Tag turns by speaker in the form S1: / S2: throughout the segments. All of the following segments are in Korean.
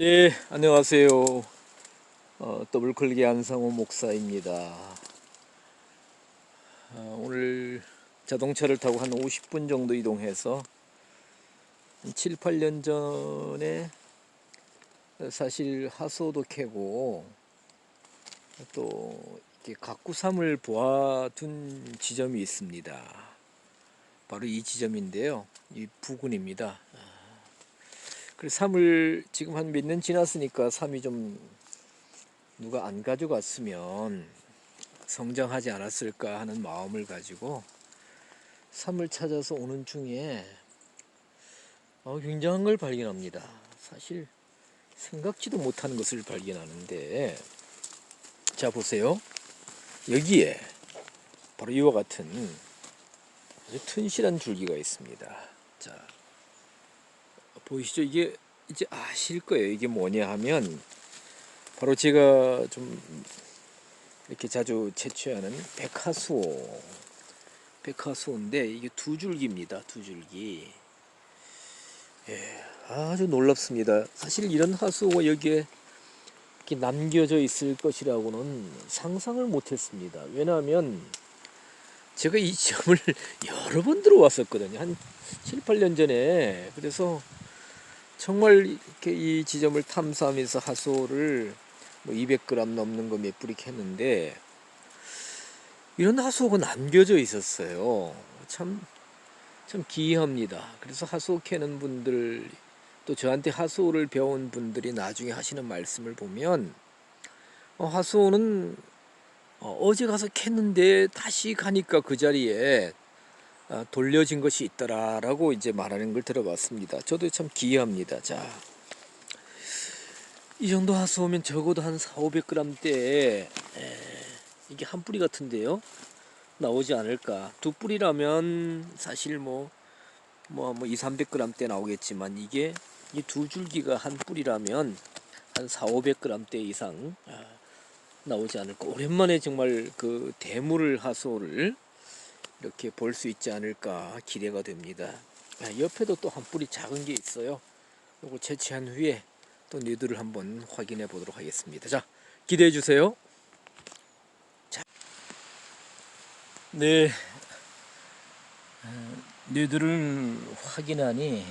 S1: 네, 안녕하세요. 어, 더블클릭의 안상호 목사입니다. 어, 오늘 자동차를 타고 한 50분 정도 이동해서 7, 8년 전에 사실 하소도 캐고 또 이렇게 가꾸삼을 보아둔 지점이 있습니다. 바로 이 지점인데요. 이 부근입니다. 그래서 삼을 지금 한 몇 년 지났으니까 삼이 좀 누가 안 가져갔으면 성장하지 않았을까 하는 마음을 가지고 삼을 찾아서 오는 중에 어, 굉장한 걸 발견합니다. 사실 생각지도 못한 것을 발견하는데 자 보세요. 여기에 바로 이와 같은 아주 튼실한 줄기가 있습니다. 자 보이시죠? 이게 이제 아실 거예요. 이게 뭐냐 하면 바로 제가 좀 이렇게 자주 채취하는 백화수호 백화수호인데 이게 두 줄기입니다. 두 줄기. 예, 아주 놀랍습니다. 사실 이런 하수호가 여기에 이렇게 남겨져 있을 것이라고는 상상을 못했습니다. 왜냐하면 제가 이 점을 여러 번 들어왔었거든요. 한 7, 8년 전에. 그래서 정말 이렇게 이 지점을 탐사하면서 하소를 뭐 200g 넘는 거 몇 뿌리 캤는데 이런 하소가 남겨져 있었어요. 참, 참 기이합니다. 그래서 하소 캐는 분들 또 저한테 하소를 배운 분들이 나중에 하시는 말씀을 보면 어, 하소는 어, 어제 가서 캤는데 다시 가니까 그 자리에 아, 돌려진 것이 있더라라고 이제 말하는 걸 들어봤습니다. 저도 참 기이합니다. 자, 이 정도 하수 오면 적어도 한 4, 500g대 이게 한 뿌리 같은데요. 나오지 않을까. 두 뿌리라면 사실 뭐, 뭐, 뭐 2, 300g대 나오겠지만 이게 이 두 줄기가 한 뿌리라면 한 4, 500g대 이상 아, 나오지 않을까. 오랜만에 정말 그 대물 하소를 이렇게 볼 수 있지 않을까 기대가 됩니다. 아, 옆에도 또 한 뿌리 작은 게 있어요. 요거 채취한 후에 또 뉴드를 한번 확인해 보도록 하겠습니다. 자, 기대해 주세요. 자. 네. 어, 뉴드를 확인하니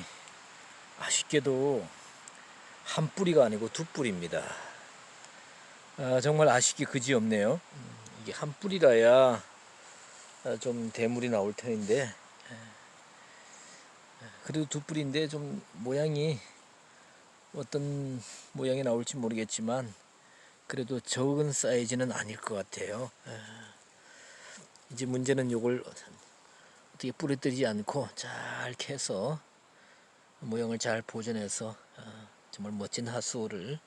S1: 아쉽게도 한 뿌리가 아니고 두 뿌리입니다. 아, 정말 아쉽기 그지없네요. 음, 이게 한 뿌리라야 아, 좀 대물이 나올 터인데 그래도 두 뿌리인데 좀 모양이 어떤 모양이 나올지 모르겠지만 그래도 적은 사이즈는 아닐 것 같아요. 이제 문제는 이걸 어떻게 부러뜨리지 않고 잘 캐서 모양을 잘 보존해서 어, 정말 멋진 하수를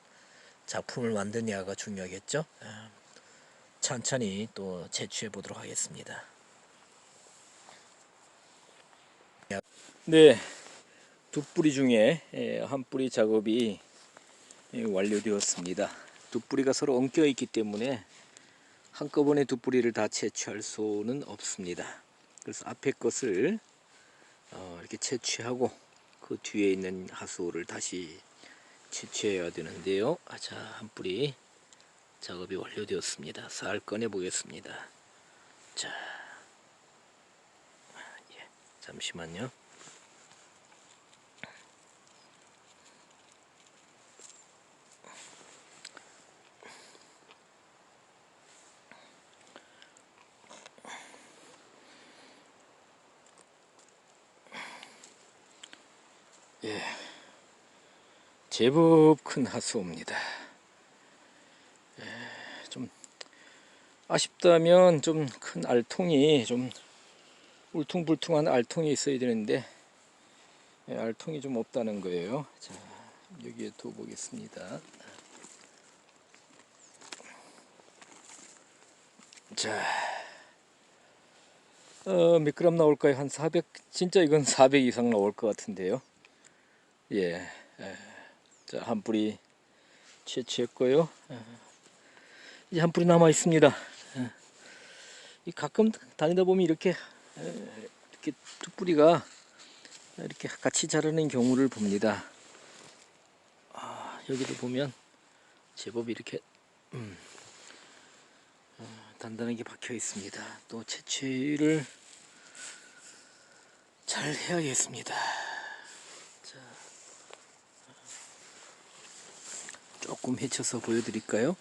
S1: 작품을 만드냐가 중요하겠죠. 천천히 또 채취해 보도록 하겠습니다. 네, 두 뿌리 중에 예, 한 뿌리 작업이 예, 완료되었습니다. 두 뿌리가 서로 엉켜 있기 때문에 한꺼번에 두 뿌리를 다 채취할 수는 없습니다. 그래서 앞에 것을 어, 이렇게 채취하고 그 뒤에 있는 하수를 다시 채취해야 되는데요. 아, 자, 한 뿌리 작업이 완료되었습니다. 살 꺼내 보겠습니다. 자, 예, 잠시만요. 예, 제법 큰 하수입니다. 예, 좀 아쉽다면 좀 큰 알통이 좀 울퉁불퉁한 알통이 있어야 되는데 예, 알통이 좀 없다는 거예요. 자, 여기에 둬 보겠습니다. 자, 어, 몇 그램 나올까요? 한 400, 진짜 이건 400 이상 나올 것 같은데요. 예, 예. 자, 한 뿌리 채취했고요. 예. 이제 한 뿌리 남아 있습니다. 예. 이 가끔 다니다 보면 이렇게 예, 이렇게 두 뿌리가 이렇게 같이 자라는 경우를 봅니다. 아, 여기도 보면 제법 이렇게 음, 어, 단단하게 박혀 있습니다. 또 채취를 잘 해야겠습니다. 자, 조금 헤쳐서 보여드릴까요?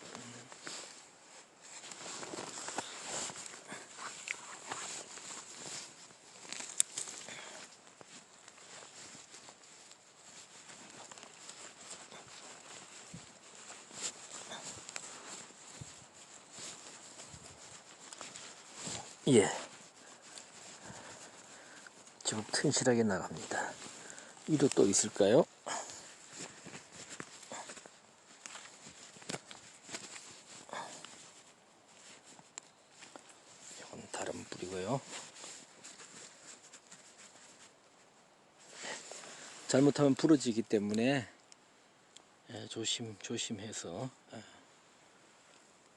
S1: 예. 좀 튼실하게 나갑니다. 위로 또 있을까요? 이건 다른 뿌리고요. 잘못하면 부러지기 때문에 예, 조심 조심해서 예,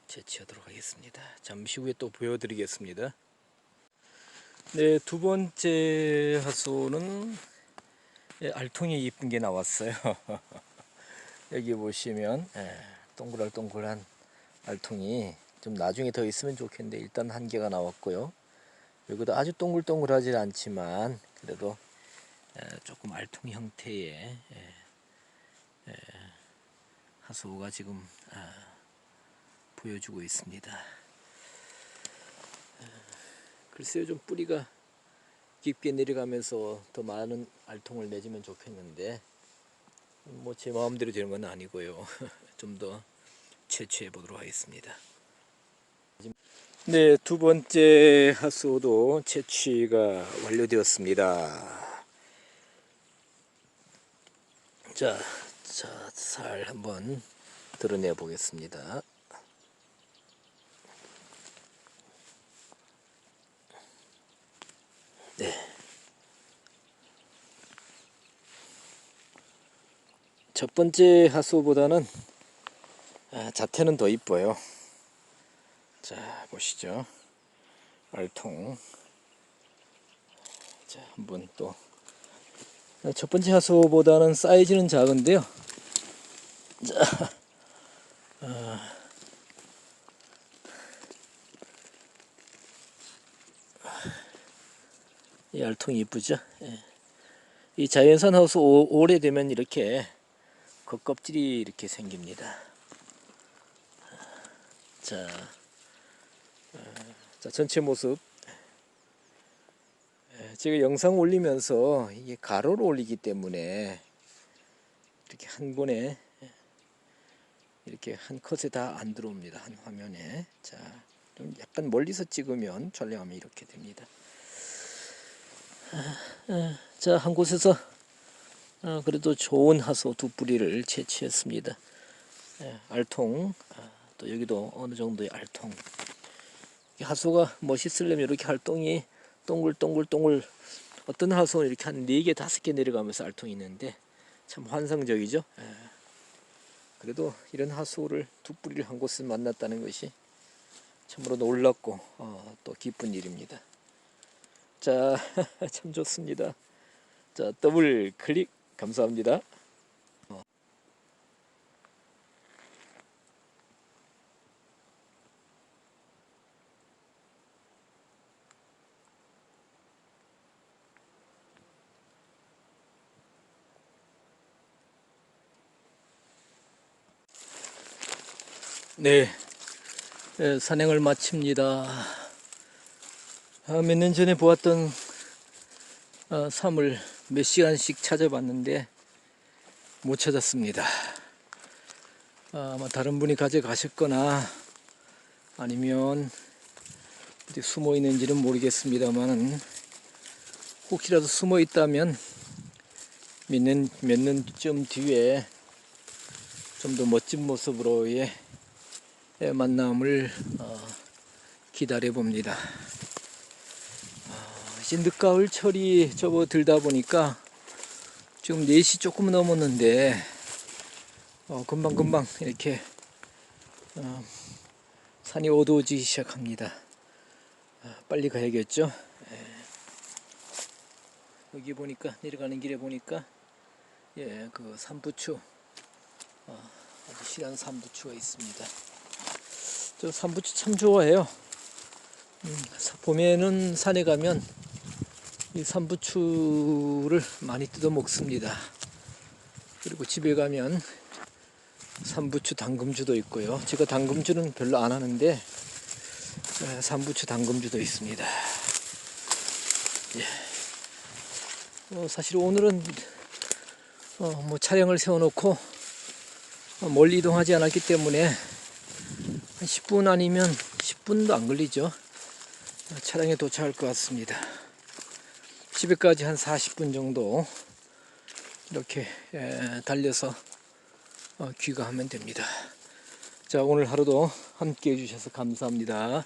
S1: 채취하도록 하겠습니다. 잠시 후에 또 보여드리겠습니다. 네, 두 번째 하소는 예, 알통이 이쁜 게 나왔어요. 여기 보시면 예, 동글동글한 알통이 좀 나중에 더 있으면 좋겠는데 일단 한 개가 나왔고요. 여기도 아주 동글동글하지 않지만 그래도 예, 조금 알통 형태의 예, 예, 하소가 지금 아, 보여주고 있습니다. 글쎄요 좀 뿌리가 깊게 내려가면서 더 많은 알통을 내주면 좋겠는데 뭐 제 마음대로 되는 건 아니고요. 좀 더 채취해 보도록 하겠습니다. 네 두 번째 하수도 채취가 완료되었습니다. 자, 자, 살 한번 드러내 보겠습니다 첫 번째 하수보다는 아, 자태는 더 이뻐요. 자 보시죠. 알통. 자 한번 또. 첫 번째 하수보다는 사이즈는 작은데요. 자, 아, 이 알통이 이쁘죠? 예. 이 자연산 하우스 오, 오래되면 이렇게 겉껍질이 이렇게 생깁니다. 자, 어, 자 전체 모습. 예, 제가 영상 올리면서 이게 가로로 올리기 때문에 이렇게 한 번에 이렇게 한 컷에 다 안 들어옵니다. 한 화면에. 자, 좀 약간 멀리서 찍으면 촬영하면 이렇게 됩니다. 자, 한 곳에서 어, 그래도 좋은 하소 두 뿌리를 채취했습니다. 예, 알통, 아, 또 여기도 어느 정도의 알통. 이 하소가 멋있으려면 이렇게 활동이 동글동글동글 어떤 하소는 이렇게 한 4개, 5개 내려가면서 알통이 있는데 참 환상적이죠. 예. 그래도 이런 하소를 두 뿌리를 한 곳에 만났다는 것이 참으로 놀랍고 어, 또 기쁜 일입니다. 자, 참 좋습니다. 자, 더블 클릭 감사합니다. 어. 네, 예, 산행을 마칩니다. 아, 몇년 전에 보았던 어, 섬을 몇 시간씩 찾아봤는데 못 찾았습니다. 아, 아마 다른 분이 가져가셨거나 아니면 어디 숨어 있는지는 모르겠습니다만 혹시라도 숨어 있다면 몇 년, 몇 년쯤 뒤에 좀 더 멋진 모습으로의 예, 만남을 어, 기다려 봅니다. 이제 늦가을 철이 접어들다 보니까 지금 4시 조금 넘었는데 어, 금방금방 이렇게 어, 산이 어두워지기 시작합니다. 아, 빨리 가야겠죠. 예. 여기 보니까 내려가는 길에 보니까 예, 그 산부추 어, 아주 실한 삼부추가 있습니다. 저 삼부추 참 좋아해요. 음, 사- 봄에는 산에 가면 이 삼부추를 많이 뜯어 먹습니다. 그리고 집에 가면 삼부추 당금주도 있고요. 제가 당금주는 별로 안 하는데 에, 삼부추 당금주도 있습니다. 예. 어, 사실 오늘은 어, 뭐 차량을 세워놓고 어, 멀리 이동하지 않았기 때문에 한 10분 아니면 10분도 안 걸리죠. 어, 차량에 도착할 것 같습니다. 집에까지 한 40분 정도 이렇게 에, 달려서 어, 귀가하면 됩니다. 자, 오늘 하루도 함께 해주셔서 감사합니다.